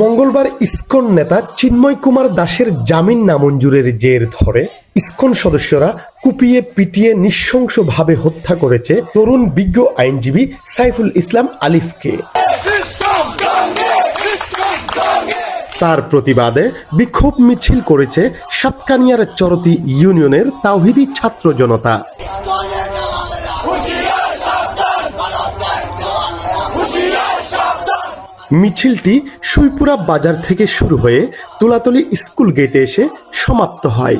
মঙ্গলবার ইসকন নেতা চিন্ময় কুমার দাসের জামিন নামঞ্জুরের জের ধরে ইসকন সদস্যরা কুপিয়ে পিটিয়ে নৃশংসভাবে হত্যা করেছে তরুণ বিজ্ঞ আইনজীবী সাইফুল ইসলাম আলিফকে। তার প্রতিবাদে বিক্ষোভ মিছিল করেছে সাতকানিয়ার চরতি ইউনিয়নের তাওহিদি ছাত্র জনতা। মিছিলটি সুইপুরা বাজার থেকে শুরু হয়ে তুলাতলি স্কুল গেটে এসে সমাপ্ত হয়।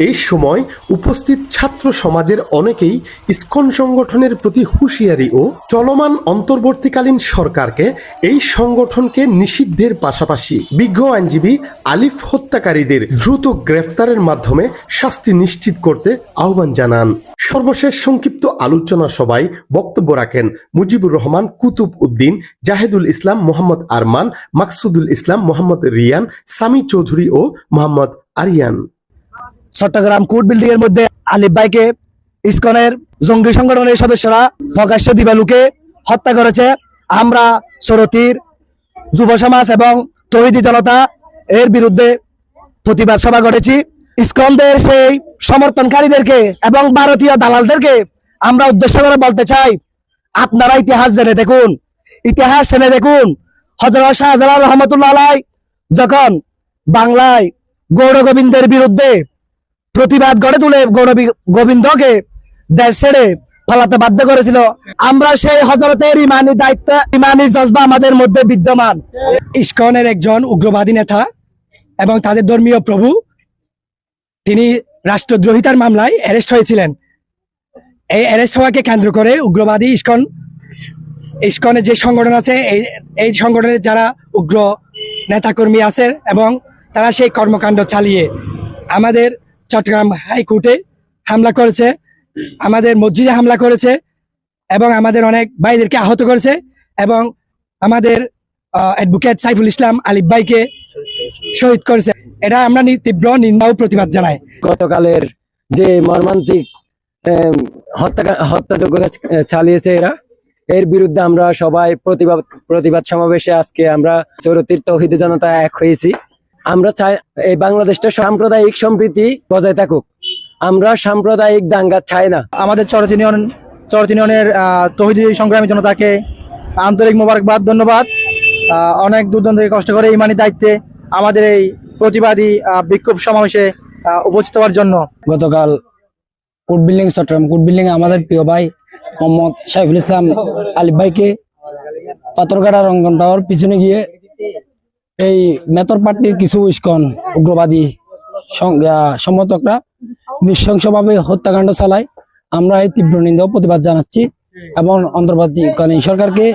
এই সময় উপস্থিত ছাত্র সমাজের অনেকেই ইসকন সংগঠনের প্রতি হুঁশিয়ারি ও চলমান অন্তর্বর্তীকালীন সরকারকে এই সংগঠনকে নিষিদ্ধের পাশাপাশি বিজ্ঞ আইনজীবী আলিফ হত্যাকারীদের দ্রুত গ্রেফতারের মাধ্যমে শাস্তি নিশ্চিত করতে আহ্বান জানান। সর্বশেষ সংক্ষিপ্ত আলোচনা সভায় বক্তব্য রাখেন মুজিবুর রহমান, কুতুব উদ্দিন, জাহেদুল ইসলাম, মোহাম্মদ আরমান, মাকসুদুল ইসলাম, মোহাম্মদ রিয়ান, সামি চৌধুরী ও মোহাম্মদ আরিয়ান। চট্টগ্রাম কোর্ট বিল্ডিং এর মধ্যে আলিফ ভাইকে, ইসকনের জঙ্গি সংগঠনের সদস্যরা প্রকাশ্য দিবালুকে হত্যা করেছে। আমরা সরতির যুব সমাজ এবং তহিদি জনতা এর বিরুদ্ধে প্রতিবাদ সভা করেছি। ইসকনদের সেই সমর্থনকারীদেরকে এবং ভারতীয় দালালদেরকে আমরা উদ্দেশ্য করে বলতে চাই, আপনারা ইতিহাস জেনে দেখুন। ইতিহাস জেনে দেখুন। হজরত শাহজালাল রহমতুল্লাহ যখন বাংলায় গৌর গোবিন্দের বিরুদ্ধে প্রতিবাদ গড়ে তুলে গৌরবী- গোবিন্দকে দেশ ছেড়ে পালাতে বাধ্য করেছিল। আমরা সেই হজরতের ইমানি দায়িত্ব, ইমানি জজবা আমাদের মধ্যে বিদ্যমান। ইস্কনের একজন উগ্রবাদী নেতা এবং তাদের ধর্মীয় প্রভু, তিনি রাষ্ট্রদ্রোহিতার মামলায় অ্যারেস্ট হয়েছিলেন। এই অ্যারেস্ট হওয়াকে কেন্দ্র করে উগ্রবাদী ইস্কন, ইস্কনের যে সংগঠন আছে, এই এই সংগঠনের যারা উগ্র নেতাকর্মী আছে এবং তারা সেই কর্মকাণ্ড চালিয়ে আমাদের চট্টগ্রাম হাইকোর্টে হামলা করেছে, আমাদের মসজিদে হামলা করেছে এবং আমাদের অনেক ভাইদেরকে আহত করেছে এবং আমাদের অ্যাডভোকেট সাইফুল ইসলাম আলিফ ভাইকে শহীদ করেছে। এটা আমরা তীব্র নিন্দা ও প্রতিবাদ জানাই। গতকালের যে মর্মান্তিক হত্যা হত্যাযজ্ঞ চালিয়েছে এরা, এর বিরুদ্ধে আমরা সবাই প্রতিবাদ প্রতিবাদ সমাবেশে আজকে আমরা চৌরতির তৌহিদি জনতা এক হয়েছি। আমরা চাই এই বাংলাদেশটা সাম্প্রদায়িক সম্প্রীতি বজায় থাকুক। আমরা সাম্প্রদায়িক দাঙ্গা চাই না। আমাদের চরত ইউনিয়ন চরত ইউনিয়নের তহিদি সংগ্রামী জনতাকে আন্তরিক মোবারকবাদ ধন্যবাদ। আহ, অনেক দূর দূরান্ত থেকে কষ্ট করে ইমানি দায়িত্বে আমাদের এই প্রতিবাদী আহ, বিক্ষোভ সমাবেশে আহ, উপস্থিত হওয়ার জন্য। গতকাল court building Chattogram court building আমাদের প্রিয় ভাই মোহাম্মদ সাইফুল ইসলাম আলিফ ভাইকে পাথরঘাটা রঙ্গন টাওয়ার পিছনে গিয়ে এই মেতর পার্টির কিছু ইস্কন উগ্রবাদী সমর্থকরা নৃশংসভাবে হত্যাকাণ্ড চালায়। আমরা এই তীব্র নিন্দা প্রতিবাদ জানাচ্ছি এবং অন্তর্বর্তীকালীন সরকারকে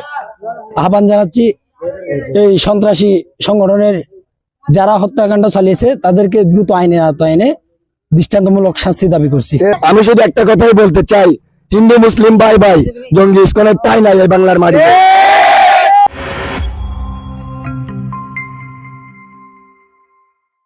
আহ্বান জানাচ্ছি এই সন্ত্রাসী সংগঠনের যারা হত্যাকাণ্ড চালিয়েছে, তাদেরকে দ্রুত আইনে আওতায় এনে দৃষ্টান্তমূলক শাস্তি দাবি করছি। আমি শুধু একটা কথাই বলতে চাই। হিন্দু, মুসলিম, ভাই ভাই, জঙ্গি, ইস্কনের তাই নাই বাংলার মাটিতে।